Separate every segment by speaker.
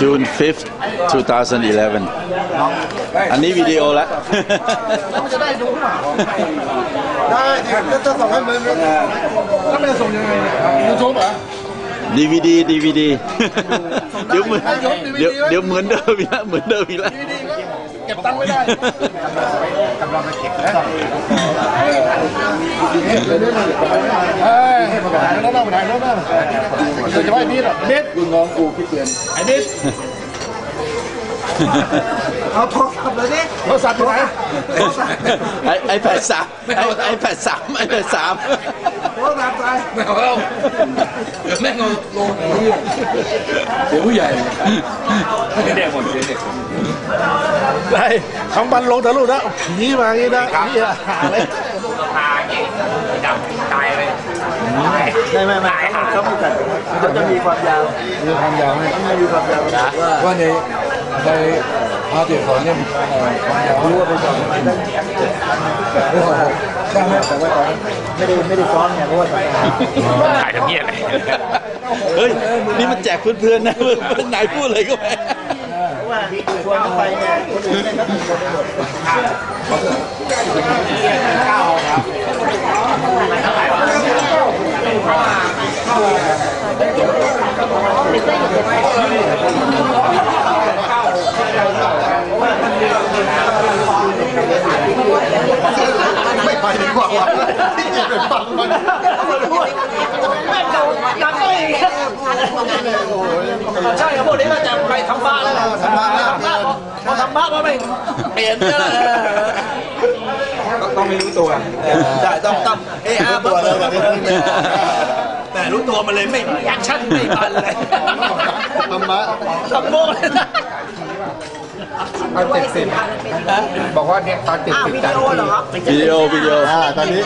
Speaker 1: June 5th 2011 อันนี้วิดีโอแล้ว
Speaker 2: แล้วมันจะได้ดูหรือเปล่าได้ดิจะจะส่งให้มึงแล้วมันจะส่งยังไงเนี่ยยูทูบเหรอ
Speaker 1: DVD DVD เดี๋ยวเหมือนเดี๋ยวเดี๋ยวเหมือนเดิมอีกแล้วเหมือนเดิมอีกแล้ว
Speaker 2: ดีๆ ก็เก็บตังค์ไม่ได้กำลังไปเก็บนะเฮ้ยให้มาถ่ายแล้วนะมาถ่ายแล้วนะเดี๋ยวจะไม่นิดอะนิดคุณน้องกูคิดเตือนไอ้นิดเอาโทรศัพท์เลยดิโทรศัพท์อยู่ไหนโทรศัพท์
Speaker 1: ไอไอแพดสามไอไอแพดสามไอแพดสาม
Speaker 2: โทรศัพท์ไป
Speaker 3: ไม่เอาแล้วเดี๋ยเดี๋ยวผู้ใหญ่ไม่ได้หมดเลย
Speaker 2: ไปของบันลงแต่ลูกนะผีมาอย่างนี้นะนี่อะหาเลย
Speaker 3: พาเก่งดำตายเลย
Speaker 2: ไม่ไม่ไม่เขาไม่จัดเขาจะมีความยาวมีความยาวไหมไม่มีความยาวว่าในใน ภาพเดียของเนี่ยความยากรู้ว่าไป็นของได้ใช่ไหมแต่ว่าตอนไม่ได้ไม่ได้ซ้อนไงเพราะว่า
Speaker 3: ถ่ายทำเงี้ยเลย
Speaker 1: เฮ้ยนี่มันแจกเพื่อนๆนะเพื่อนไหนพูดเลยก็ไป
Speaker 2: ว่าชวนไปเนี่ยคนอื่นเนี่ยเขาตื่นกันหมด ไม่ไปดีกว่าที่เกียจ ไปฟังมัน
Speaker 3: ใช่ครับพวกนี้ก็จะไปทำบ้านแล้ว
Speaker 2: ทำบ้านแล้ว
Speaker 3: พอทำบ้านก็ไม่เปลี่ยนเยอะเลย
Speaker 2: ต้องไม่รู้ตัว
Speaker 3: ใช่ต้องต้องเออาร์ตัวเลยแต่รู้ตัวมันเลยไม่แอคชั่นไม่บันเลย
Speaker 2: ธรรมะ
Speaker 3: ทำโม่เลยนะ
Speaker 2: ตอนเจ็ดสิบบอกว่าเนี่ยตอนเจ็ดสิบจันทร์
Speaker 1: วิดีโอวิดีโอ
Speaker 2: อ่าตอนนี้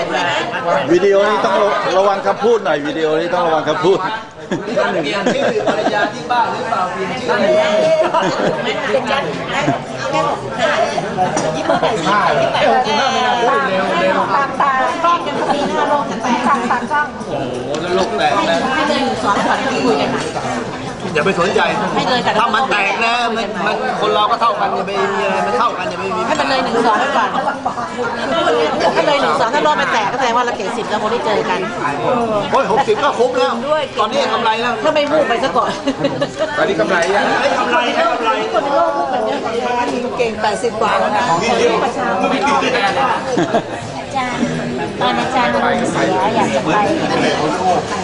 Speaker 1: วิดีโอนี้ต้องระวังคำพูดหน่อยวิดีโอนี้ต้องระวังคำพูด
Speaker 3: เปลี่ยนชื่อภรรยาที่บ้านหรือเปล่าเปลี่ยนชื่อ
Speaker 2: ห้าเลยเออคุณน่าไม่น่าพูดเร็วเร็ว
Speaker 4: ตามตาช่องยังมีหน้าลงแต่สามสามช่อง
Speaker 3: โอ้โหแลกแตกนะ
Speaker 4: ให้เดินอยู่สอนก่อนที่คุยกันหน่
Speaker 3: อยาไปสนใจ
Speaker 4: ให้เลยแต่
Speaker 3: ถ้ามันแตกนะมันมันคนเราก็เท่ากันอย่าไปมีอะไรมันเท่ากันอย่าไปมี
Speaker 4: ให้มันเลยหนึ่งสอนไปก่อนถ้าเลยหนึ่งสอนถ้ารอบไปแตกก็แสดงว่าเราเก็บสิบแล้วคงได้เจอกัน
Speaker 3: โอ้ยหกสิบก็คุ้มแล้วตอนนี้กำไรแล้ว
Speaker 4: ถ้าไม่วูบไปซะก่อน
Speaker 2: ตอนนี้กำไรยัง
Speaker 3: ได้กำไรได้กำไร
Speaker 4: คนโลกวูบแบบนี้เก่งแปดสิบกว่าแล้วนะประชาชนอาจารย์ตอนอาจารย์มันเสียอยากจะไป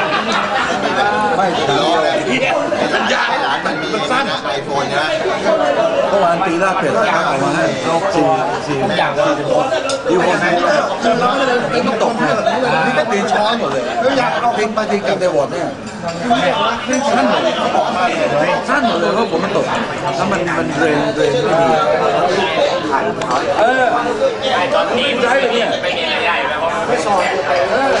Speaker 4: แก้ไขสาร
Speaker 2: หลานมันมีสั้นไอโฟนนะ
Speaker 5: เมื่อวานตีลาบเป็ดเขาเอามาให้สี่สี่อย่างสี่สิบหกที่คนให้ตีมันตกเนี่ยนี่ก็ตีช้อนหมดเลยแล้วอยากเอาทิ้งไปทิ้งกับในวอร์ดเนี่ยสั้นหมดเลยสั้นหมดเลยเพราะผมมันตกแล้วมันมันเรนเรนไม่ดีเออตอนนี้ได้เนี่ยไปเห็นใหญ่แล้วไม่สอนเออตีลาบเป็ดว่าเดี๋ยวเรามีนักกีฬาแปดสอนเยี่ยมมาสอนขึ้นที่ไหนวะบ้านเสร็จแล้วเยี่ยมบ้านก่อนผู้โคนเดินหาแม่ก็พอยังว่าต้องเราไปไม่บอกว่าที่บัวหน่อยให้ไม่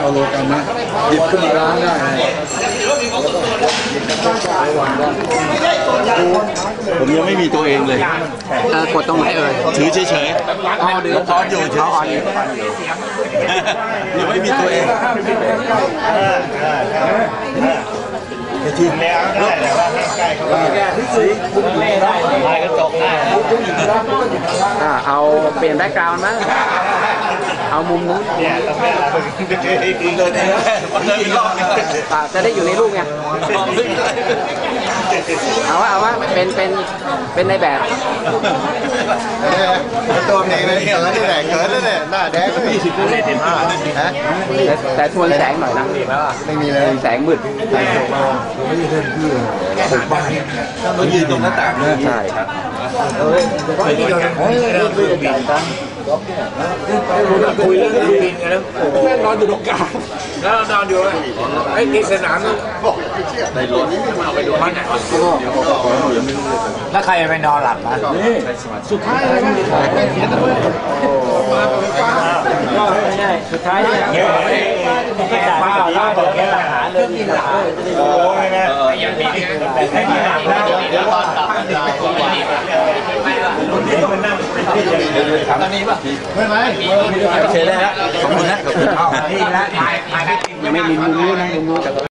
Speaker 5: เอาโลกันนะหยิบขึ้นมาล้างได้
Speaker 1: ผม ยังไม่มีตัวเองเลย
Speaker 3: กดตรงไหนเอ่ย
Speaker 1: ถือเฉย
Speaker 3: อ๋อเดี๋ยว
Speaker 1: ๆออนอยู่เฉยๆยังไม่มีตัวเอง
Speaker 6: อ่าเอาเปลี่ยนแบ็กกราวน์มั้ง เอามุมนู้น
Speaker 1: เดินเองเดินอีกรอบนึง
Speaker 6: อ่าจะได้อยู่ในรูปไงเอาว่าเอาว่าเป็นเป็นเป็นในแบบ
Speaker 2: ตัวเองเลยเขินนี่แหละเขินนี่แหละหน้าแดงเลยฮะ
Speaker 6: แต่แต่ทวนแสงหน่อยนะ
Speaker 2: ไม่มีเลย
Speaker 6: แสงมืด
Speaker 1: ต้องยืนตรงหน้าต่างเลย
Speaker 6: ใช่ครับ
Speaker 5: คุยเรื่องเครื่องบินกันแล้วแม่งนอนอยู่ตรงกลางแล้วเรานอนอยู่ไอ้ที่สนามนั่น
Speaker 6: แล้วใครไปนอนหลับนะ
Speaker 5: สุดท้ายเลยมั้ง
Speaker 6: สุ ดท้ายเนี่ยก็จ่ายมาว่าบอกแกหลักฐานเลยมีหลักฐานนี้ป่ะ
Speaker 2: ไม่ไหม
Speaker 1: โอเคได้แล้วขอบคุณนะขอบคุณ
Speaker 6: ยังไม่มีมุมนู้นนะมุมนู้น